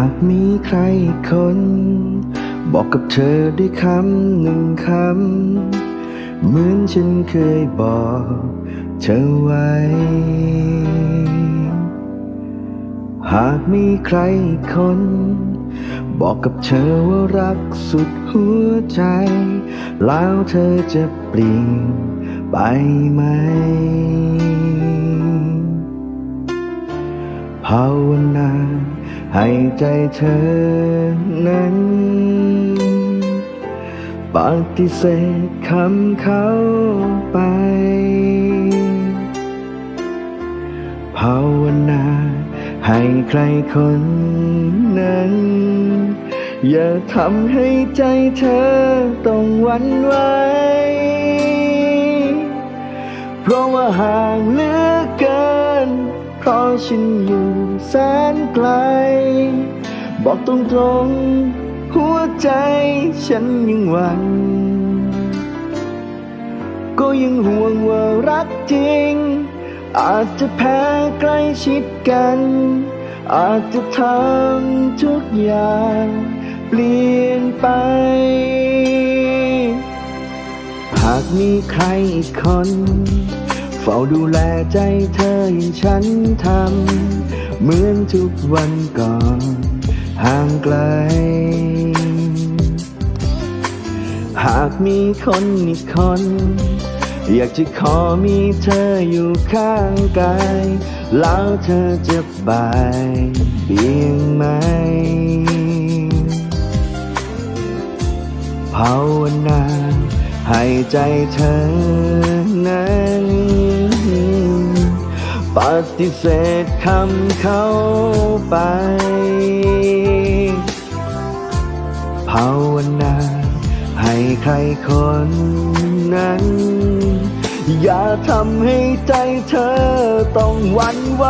ากมีใครคน บอกกับเธอด้วยคำหนึ่งคำ เหมือนฉันเคยบอกเธอไว้ หากมีใครคน บอกกับเธอว่ารักสุดหัวใจ แล้วเธอจะเปลี่ยนไปไหม ภาวนาให้ใจเธอนั้นปฏิเสธคำเขาไป ภาวนาให้ใครคนนั้น อย่าทำให้ใจเธอต้องหวันไหว เพราะว่าห่างเหลือเกิน เพราะฉันอยู่แสนไกล บอกตรงๆ หัวใจฉันยังหวั่นก็ยังห่วงว่ารักจริง อาจจะแพ้ใกล้ชิดกัน อาจจะทำทุกอย่างเปลี่ยนไป หากมีใครอีกคน เฝ้าดูแลใจเธออย่างฉันทำ เหมือนทุกวันก่อนห่างไกล หากมีคนอีกคน อยากจะขอมีเธออยู่ข้างกายแล้วเธอจะบายเบียงไหมภาวนาให้ใจเธอนั้น ปฏิเสธคำเข้าไปภาวนาให้ใครคนนั้น อย่าทำให้ใจเธอต้องหวั่นไหว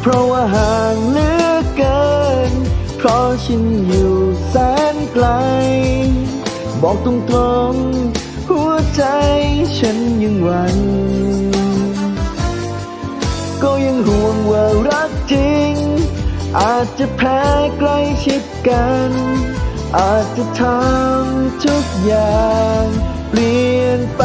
เพราะว่าห่างเหลือเกิน เพราะฉันอยู่แสนไกล บอกตรงๆ ฉันยังหวั่นก็ยังห่วงว่ารักจริง อาจจะแพ้ใกล้ชิดกัน อาจจะทำทุกอย่าง เปลี่ยนไป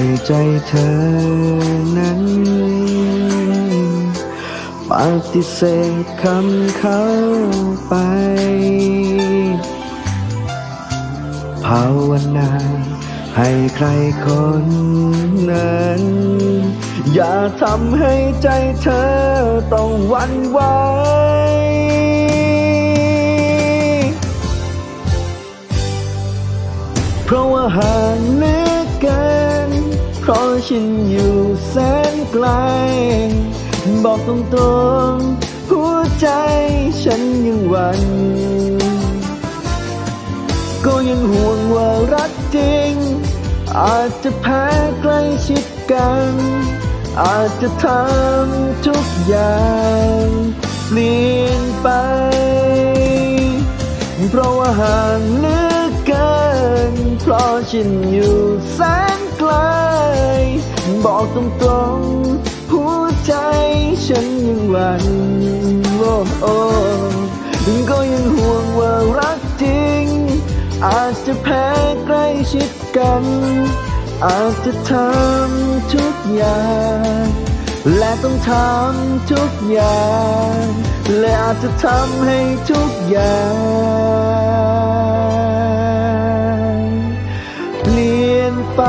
ให้ใจเธอนั้นปฏิเสธคำเข้าไป ภาวนาให้ใครคนนั้น อย่าทำให้ใจเธอต้องวันไหวเพราะว่าห่างเหลือเกิน เพราะฉันอยู่แสนไกล บอกตรงๆ หัวใจฉันยังหวั่นก็ยังห่วงว่ารักจริง อาจจะแพ้ใกล้ชิดกัน อาจจะทำทุกอย่างเปลี่ยนไป เพราะว่าห่างเหลือเกิน เพราะฉันอยู่ บอกตรงๆหัวใจฉันยังหวั่นโอ้โอ้ก็ยังห่วงว่ารักจริง อาจจะแพ้ใกล้ชิดกัน อาจจะทำทุกอย่าง และต้องทำทุกอย่าง และอาจจะทำให้ทุกอย่างเปลี่ยนไป